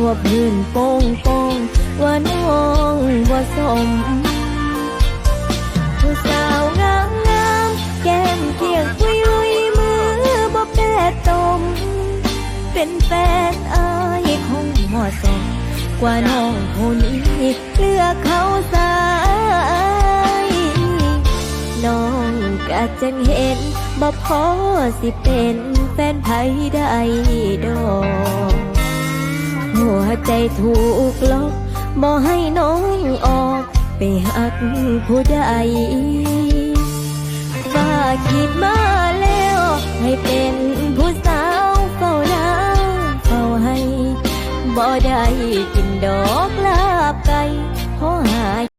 ทั่วพื้นโป่งโป่งว่าน้องบ่สม ผู้สาวงามงามแก้มเกียงปุยลุยมือบ่แปดตม เป็นแฟนอายคงเหมาะสม กว่าน้องผู้นี้เลือกเขาสายน้องกะจังเห็นบ่พอสิเป็นแฟนไผได้ดอก ใจถูกล็อกบ่ให้น้องออกไปหักผู้ใดฝากคิดมาแล้ว ให้เป็นผู้สาวเฝ้านาเฝ้าให้บ่ได้กินดอกลาบกา